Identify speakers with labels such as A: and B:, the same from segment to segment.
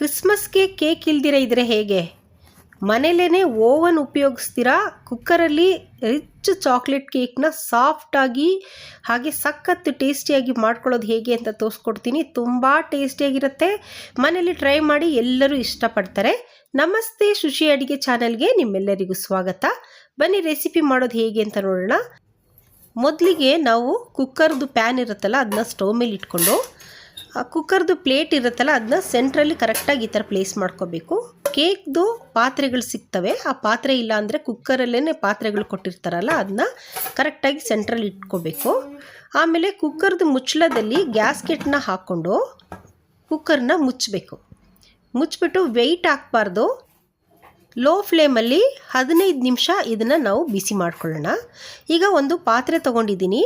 A: ಕ್ರಿಸ್ಮಸ್ಗೆ cake ಇಲ್ದಿರ ಇದ್ರೆ ಹೇಗೆ? ಮನೇಲೇ ಓವನ್ ಉಪಯೋಗಿಸ್ತೀರಾ? ಕುಕ್ಕರಲ್ಲಿ ರಿಚ್ ಚಾಕ್ಲೇಟ್ ಕೇಕ್ನ ಸಾಫ್ಟಾಗಿ ಹಾಗೆ ಸಖತ್ತು ಟೇಸ್ಟಿಯಾಗಿ ಮಾಡ್ಕೊಳ್ಳೋದು ಹೇಗೆ ಅಂತ ತೋರಿಸ್ಕೊಡ್ತೀನಿ. ತುಂಬ ಟೇಸ್ಟಿಯಾಗಿರುತ್ತೆ. ಮನೇಲಿ ಟ್ರೈ ಮಾಡಿ ಎಲ್ಲರೂ ಇಷ್ಟಪಡ್ತಾರೆ. ನಮಸ್ತೆ ಶುಚಿ ಅಡಿಗೆ ಚಾನಲ್ಗೆ ನಿಮ್ಮೆಲ್ಲರಿಗೂ ಸ್ವಾಗತ. ಬನ್ನಿ ರೆಸಿಪಿ ಮಾಡೋದು ಹೇಗೆ ಅಂತ ನೋಡೋಣ. ಮೊದಲಿಗೆ ನಾವು ಕುಕ್ಕರ್ದು ಪ್ಯಾನ್ ಇರುತ್ತಲ್ಲ ಅದನ್ನ ಸ್ಟವ್ ಮೇಲೆ ಇಟ್ಕೊಂಡು ಆ ಕುಕ್ಕರ್ದು ಪ್ಲೇಟ್ ಇರುತ್ತಲ್ಲ ಅದನ್ನ ಸೆಂಟ್ರಲ್ಲಿ ಕರೆಕ್ಟಾಗಿ ಈ ಥರ ಪ್ಲೇಸ್ ಮಾಡ್ಕೋಬೇಕು. ಕೇಕ್ದು ಪಾತ್ರೆಗಳು ಸಿಗ್ತವೆ. ಆ ಪಾತ್ರೆ ಇಲ್ಲ ಅಂದರೆ ಕುಕ್ಕರಲ್ಲೇ ಪಾತ್ರೆಗಳು ಕೊಟ್ಟಿರ್ತಾರಲ್ಲ ಅದನ್ನ ಕರೆಕ್ಟಾಗಿ ಸೆಂಟ್ರಲ್ಲಿ ಇಟ್ಕೋಬೇಕು. ಆಮೇಲೆ ಕುಕ್ಕರ್ದು ಮುಚ್ಚಳದಲ್ಲಿ ಗ್ಯಾಸ್ಕೆಟ್ನ ಹಾಕ್ಕೊಂಡು ಕುಕ್ಕರ್ನ ಮುಚ್ಚಬೇಕು. ಮುಚ್ಚಿಬಿಟ್ಟು ವೆಯ್ಟ್ ಹಾಕ್ಬಾರ್ದು. ಲೋ ಫ್ಲೇಮಲ್ಲಿ ಹದಿನೈದು ನಿಮಿಷ ಇದನ್ನು ನಾವು ಬಿಸಿ ಮಾಡ್ಕೊಳ್ಳೋಣ. ಈಗ ಒಂದು ಪಾತ್ರೆ ತೊಗೊಂಡಿದ್ದೀನಿ.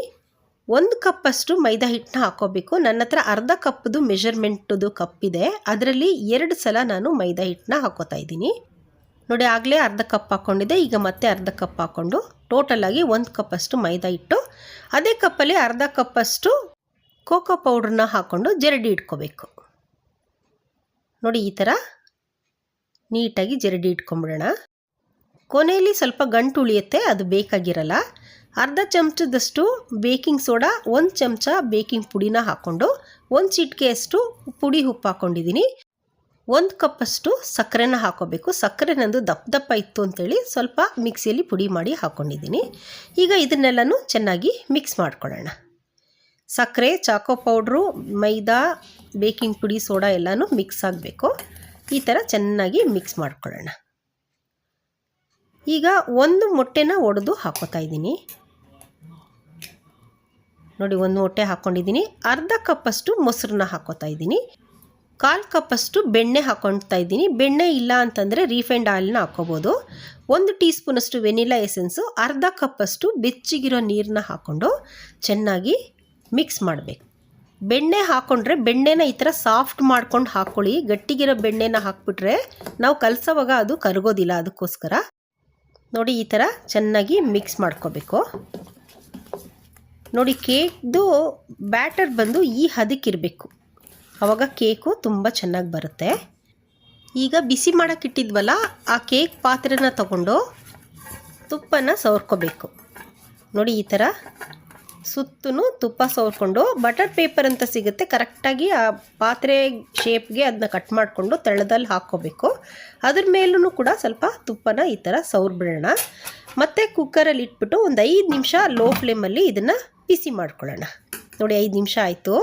A: ಒಂದು ಕಪ್ಪಷ್ಟು ಮೈದಾ ಹಿಟ್ಟನ್ನ ಹಾಕೋಬೇಕು. ನನ್ನ ಹತ್ರ ಅರ್ಧ ಕಪ್ದು ಕಪ್ ಇದೆ ಅದರಲ್ಲಿ ಎರಡು ಸಲ ನಾನು ಮೈದಾ ಹಿಟ್ಟನ್ನ ಹಾಕೋತಾ ಇದ್ದೀನಿ. ನೋಡಿ, ಆಗಲೇ ಅರ್ಧ ಕಪ್ ಹಾಕ್ಕೊಂಡಿದ್ದೆ ಈಗ ಮತ್ತೆ ಅರ್ಧ ಕಪ್ ಹಾಕ್ಕೊಂಡು ಟೋಟಲಾಗಿ ಒಂದು ಕಪ್ಪಷ್ಟು ಮೈದಾ ಹಿಟ್ಟು. ಅದೇ ಕಪ್ಪಲ್ಲಿ ಅರ್ಧ ಕಪ್ಪಷ್ಟು ಕೋಕೋ ಪೌಡ್ರನ್ನ ಹಾಕ್ಕೊಂಡು ಜರಡಿ ಇಟ್ಕೋಬೇಕು. ನೋಡಿ, ಈ ಥರ ನೀಟಾಗಿ ಜರಡಿ ಇಟ್ಕೊಂಬಿಡೋಣ ಕೊನೆಯಲ್ಲಿ ಸ್ವಲ್ಪ ಗಂಟು ಉಳಿಯುತ್ತೆ. ಅದು ಬೇಕಾಗಿರಲ್ಲ. ಅರ್ಧ ಚಮಚದಷ್ಟು ಬೇಕಿಂಗ್ ಸೋಡಾ, ಒಂದು ಚಮಚ ಬೇಕಿಂಗ್ ಪುಡಿನ ಹಾಕ್ಕೊಂಡು ಒಂದು ಚಿಟಿಕೆಯಷ್ಟು ಪುಡಿ ಉಪ್ಪು ಹಾಕ್ಕೊಂಡಿದ್ದೀನಿ ಒಂದು ಕಪ್ಪಷ್ಟು ಸಕ್ಕರೆನ ಹಾಕೋಬೇಕು. ಸಕ್ಕರೆ ನಂದು ದಪ್ಪ ದಪ್ಪ ಇತ್ತು ಅಂತೇಳಿ ಸ್ವಲ್ಪ ಮಿಕ್ಸಿಯಲ್ಲಿ ಪುಡಿ ಮಾಡಿ ಹಾಕ್ಕೊಂಡಿದ್ದೀನಿ ಈಗ ಇದನ್ನೆಲ್ಲನೂ ಚೆನ್ನಾಗಿ ಮಿಕ್ಸ್ ಮಾಡ್ಕೊಳ್ಳೋಣ. ಸಕ್ಕರೆ, ಚಾಕೋ ಪೌಡ್ರು, ಮೈದಾ, ಬೇಕಿಂಗ್ ಪುಡಿ, ಸೋಡಾ ಎಲ್ಲನೂ ಮಿಕ್ಸ್ ಆಗಬೇಕು. ಈ ಥರ ಚೆನ್ನಾಗಿ ಮಿಕ್ಸ್ ಮಾಡ್ಕೊಳ್ಳೋಣ. ಈಗ ಒಂದು ಮೊಟ್ಟೆನ ಒಡೆದು ಹಾಕೋತಾ ಇದ್ದೀನಿ. ನೋಡಿ, ಒಂದು ಮೊಟ್ಟೆ ಹಾಕ್ಕೊಂಡಿದ್ದೀನಿ ಅರ್ಧ ಕಪ್ಪಷ್ಟು ಮೊಸರನ್ನ ಹಾಕೋತಾ ಇದ್ದೀನಿ. ಕಾಲು ಕಪ್ಪಷ್ಟು ಬೆಣ್ಣೆ ಹಾಕೊಳ್ತಾ ಇದ್ದೀನಿ. ಬೆಣ್ಣೆ ಇಲ್ಲ ಅಂತಂದರೆ ರೀಫೈಂಡ್ ಆಯಿಲ್ನ ಹಾಕ್ಕೋಬೋದು. ಒಂದು ಟೀ ಸ್ಪೂನಷ್ಟು ವೆನಿಲಾ ಎಸೆನ್ಸು, ಅರ್ಧ ಕಪ್ಪಷ್ಟು ಬೆಚ್ಚಿಗಿರೋ ನೀರನ್ನ ಹಾಕ್ಕೊಂಡು ಚೆನ್ನಾಗಿ ಮಿಕ್ಸ್ ಮಾಡಬೇಕು. ಬೆಣ್ಣೆ ಹಾಕ್ಕೊಂಡ್ರೆ ಬೆಣ್ಣೆನ ಈ ಥರ ಸಾಫ್ಟ್ ಮಾಡ್ಕೊಂಡು ಹಾಕ್ಕೊಳ್ಳಿ. ಗಟ್ಟಿಗಿರೋ ಬೆಣ್ಣೆನ ಹಾಕ್ಬಿಟ್ರೆ ನಾವು ಕಲಸೋವಾಗ ಅದು ಕರಗೋದಿಲ್ಲ ಅದಕ್ಕೋಸ್ಕರ. ನೋಡಿ, ಈ ಥರ ಚೆನ್ನಾಗಿ ಮಿಕ್ಸ್ ಮಾಡ್ಕೋಬೇಕು. ನೋಡಿ ಕೇಕ್ದು ಬ್ಯಾಟರ್ ಬಂದು ಈ ಹದಕ್ಕಿರಬೇಕು. ಆವಾಗ ಕೇಕು ತುಂಬ ಚೆನ್ನಾಗಿ ಬರುತ್ತೆ. ಈಗ ಬಿಸಿ ಮಾಡೋಕ್ಕಿಟ್ಟಿದ್ವಲ್ಲ ಆ ಕೇಕ್ ಪಾತ್ರೆನ ತಗೊಂಡು ತುಪ್ಪನ ಸವರ್ಕೋಬೇಕು. ನೋಡಿ ಈ ಥರ ಸುತ್ತೂ ತುಪ್ಪ ಸವರ್ಕೊಂಡು ಬಟರ್ ಪೇಪರ್ ಅಂತ ಸಿಗುತ್ತೆ, ಕರೆಕ್ಟಾಗಿ ಆ ಪಾತ್ರೆ ಶೇಪ್ಗೆ ಅದನ್ನ ಕಟ್ ಮಾಡಿಕೊಂಡು ತಳದಲ್ಲಿ ಹಾಕ್ಕೋಬೇಕು. ಅದ್ರ ಮೇಲೂ ಕೂಡ ಸ್ವಲ್ಪ ತುಪ್ಪನ ಈ ಥರ ಸವರ್ಬಿಡೋಣ. ಮತ್ತು ಕುಕ್ಕರಲ್ಲಿ ಇಟ್ಬಿಟ್ಟು ಒಂದು ಐದು ನಿಮಿಷ ಲೋ ಫ್ಲೇಮಲ್ಲಿ ಇದನ್ನು ಬಿಸಿ ಮಾಡ್ಕೊಳ್ಳೋಣ. ನೋಡಿ, ಐದು ನಿಮಿಷ ಆಯಿತು.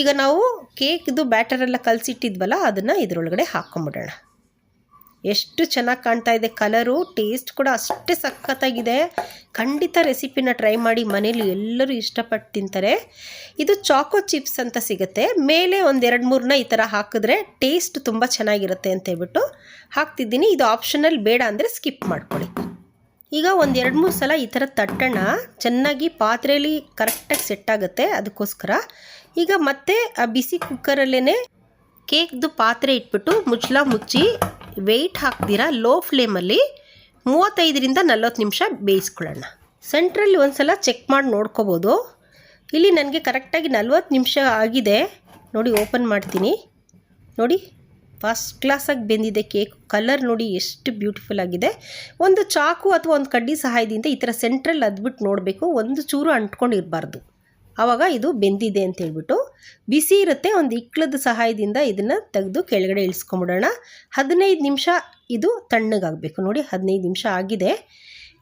A: ಈಗ ನಾವು ಕೇಕ್ದು ಬ್ಯಾಟರೆಲ್ಲ ಕಲಸಿಟ್ಟಿದ್ವಲ್ಲ, ಅದನ್ನು ಇದರೊಳಗಡೆ ಹಾಕ್ಕೊಂಬಿಡೋಣ ಎಷ್ಟು ಚೆನ್ನಾಗಿ ಕಾಣ್ತಾ ಇದೆ ಕಲರು ಟೇಸ್ಟ್ ಕೂಡ ಅಷ್ಟೇ ಸಖತ್ತಾಗಿದೆ. ಖಂಡಿತ ರೆಸಿಪಿನ ಟ್ರೈ ಮಾಡಿ ಮನೇಲಿ ಎಲ್ಲರೂ ಇಷ್ಟಪಟ್ಟು ತಿಂತಾರೆ. ಇದು ಚಾಕೋ ಚಿಪ್ಸ್ ಅಂತ ಸಿಗುತ್ತೆ. ಮೇಲೆ ಒಂದು ಎರಡು ಮೂರನ್ನ ಈ ಥರ ಹಾಕಿದ್ರೆ ಟೇಸ್ಟ್ ತುಂಬ ಚೆನ್ನಾಗಿರುತ್ತೆ ಅಂತ ಹೇಳ್ಬಿಟ್ಟು ಹಾಕ್ತಿದ್ದೀನಿ. ಇದು ಆಪ್ಷನಲ್ ಬೇಡ ಅಂದರೆ ಸ್ಕಿಪ್ ಮಾಡ್ಕೊಳ್ಳಿ. ಈಗ ಒಂದು ಎರಡು ಮೂರು ಸಲ ಈ ಥರ ತಟ್ಟೋಣ. ಚೆನ್ನಾಗಿ ಪಾತ್ರೆಯಲ್ಲಿ ಕರೆಕ್ಟಾಗಿ ಸೆಟ್ ಆಗುತ್ತೆ ಅದಕ್ಕೋಸ್ಕರ. ಈಗ ಮತ್ತೆ ಆ ಬಿಸಿ ಕುಕ್ಕರಲ್ಲೇ ಕೇಕ್ದು ಪಾತ್ರೆ ಇಟ್ಬಿಟ್ಟು ಮುಚ್ಚಲ ಮುಚ್ಚಿ ವೆಯ್ಟ್ ಹಾಕ್ತೀರಾ? ಲೋ ಫ್ಲೇಮಲ್ಲಿ ಮೂವತ್ತೈದರಿಂದ ನಲ್ವತ್ತು ನಿಮಿಷ ಬೇಯಿಸ್ಕೊಳ್ಳೋಣ. ಸೆಂಟ್ರಲ್ಲಿ ಒಂದು ಸಲ ಚೆಕ್ ಮಾಡಿ ನೋಡ್ಕೋಬೋದು. ಇಲ್ಲಿ ನನಗೆ ಕರೆಕ್ಟಾಗಿ ನಲ್ವತ್ತು ನಿಮಿಷ ಆಗಿದೆ. ನೋಡಿ ಓಪನ್ ಮಾಡ್ತೀನಿ. ನೋಡಿ. ಫಸ್ಟ್ ಕ್ಲಾಸಾಗಿ ಬೆಂದಿದೆ ಕೇಕ್ ಕಲರ್ ನೋಡಿ ಎಷ್ಟು ಬ್ಯೂಟಿಫುಲ್ ಆಗಿದೆ. ಒಂದು ಚಾಕು ಅಥವಾ ಒಂದು ಕಡ್ಡಿ ಸಹಾಯದಿಂದ ಈ ಥರ ಸೆಂಟ್ರಲ್ಲಿ ಅದ್ಬಿಟ್ಟು ನೋಡಬೇಕು. ಒಂದು ಚೂರು ಅಂಟ್ಕೊಂಡಿರಬಾರ್ದು. ಆವಾಗ ಇದು ಬೆಂದಿದೆ ಅಂತ ಹೇಳ್ಬಿಟ್ಟು ಬಿಸಿ ಇರುತ್ತೆ. ಒಂದು ಇಕ್ಳದ ಸಹಾಯದಿಂದ ಇದನ್ನು ತೆಗೆದು ಕೆಳಗಡೆ ಇಳಿಸ್ಕೊಂಬಿಡೋಣ. ಹದಿನೈದು ನಿಮಿಷ ಇದು ತಣ್ಣಗಾಗಬೇಕು. ನೋಡಿ ಹದಿನೈದು ನಿಮಿಷ ಆಗಿದೆ.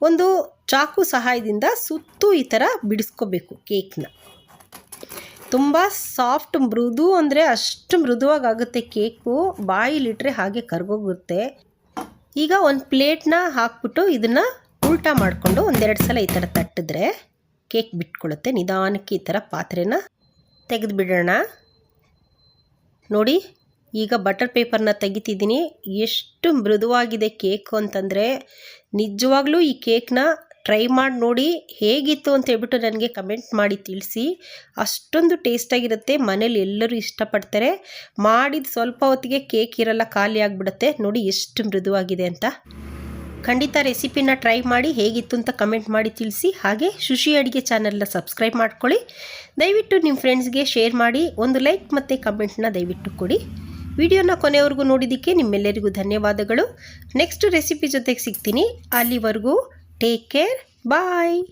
A: ಒಂದು ಚಾಕು ಸಹಾಯದಿಂದ ಸುತ್ತು ಈ ಥರ ಬಿಡಿಸ್ಕೋಬೇಕು ಕೇಕ್ನ ತುಂಬ ಸಾಫ್ಟ್ ಮೃದು ಅಂದರೆ ಅಷ್ಟು ಮೃದುವಾಗುತ್ತೆ ಕೇಕು. ಬಾಯಿಲಿಟ್ರೆ ಹಾಗೆ ಕರ್ಗೋಗುತ್ತೆ. ಈಗ ಒಂದು ಪ್ಲೇಟ್ನ ಹಾಕ್ಬಿಟ್ಟು ಇದನ್ನು ಉಲ್ಟಾ ಮಾಡಿಕೊಂಡು ಒಂದೆರಡು ಸಲ ಈ ಥರ ತಟ್ಟಿದ್ರೆ ಕೇಕ್ ಬಿಟ್ಕೊಳ್ಳುತ್ತೆ. ನಿಧಾನಕ್ಕೆ ಈ ಥರ ಪಾತ್ರೆನ ತೆಗೆದು ಬಿಡೋಣ ನೋಡಿ, ಈಗ ಬಟರ್ ಪೇಪರ್ನ ತೆಗಿತಿದ್ದೀನಿ. ಎಷ್ಟು ಮೃದುವಾಗಿದೆ ಕೇಕು ಅಂತಂದರೆ ನಿಜವಾಗ್ಲೂ ಈ ಕೇಕ್ನ ಟ್ರೈ ಮಾಡಿ ನೋಡಿ ಹೇಗಿತ್ತು ಅಂತ ಹೇಳ್ಬಿಟ್ಟು ನನಗೆ ಕಮೆಂಟ್ ಮಾಡಿ ತಿಳಿಸಿ. ಅಷ್ಟೊಂದು ಟೇಸ್ಟಾಗಿರುತ್ತೆ ಮನೇಲಿ ಎಲ್ಲರೂ ಇಷ್ಟಪಡ್ತಾರೆ. ಮಾಡಿದ ಸ್ವಲ್ಪ ಹೊತ್ತಿಗೆ ಕೇಕ್ ಇರಲ್ಲ, ಖಾಲಿ ಆಗಿಬಿಡುತ್ತೆ. ನೋಡಿ ಎಷ್ಟು ಮೃದುವಾಗಿದೆ ಅಂತ. ಖಂಡಿತ ರೆಸಿಪಿನ ಟ್ರೈ ಮಾಡಿ ಹೇಗಿತ್ತು ಅಂತ ಕಮೆಂಟ್ ಮಾಡಿ ತಿಳಿಸಿ. ಹಾಗೆ ಶುಶಿ ಅಡುಗೆ ಚಾನಲ್ನ ಸಬ್ಸ್ಕ್ರೈಬ್ ಮಾಡ್ಕೊಳ್ಳಿ. ದಯವಿಟ್ಟು ನಿಮ್ಮ ಫ್ರೆಂಡ್ಸ್ಗೆ ಶೇರ್ ಮಾಡಿ, ಒಂದು ಲೈಕ್ ಮತ್ತು ಕಮೆಂಟ್ನ ದಯವಿಟ್ಟು ಕೊಡಿ. ವಿಡಿಯೋನ ಕೊನೆವರೆಗೂ ನೋಡಿದ್ದಕ್ಕೆ ನಿಮ್ಮೆಲ್ಲರಿಗೂ ಧನ್ಯವಾದಗಳು. ನೆಕ್ಸ್ಟ್ ರೆಸಿಪಿ ಜೊತೆಗೆ ಸಿಗ್ತೀನಿ. ಅಲ್ಲಿವರೆಗೂ Take care. Bye.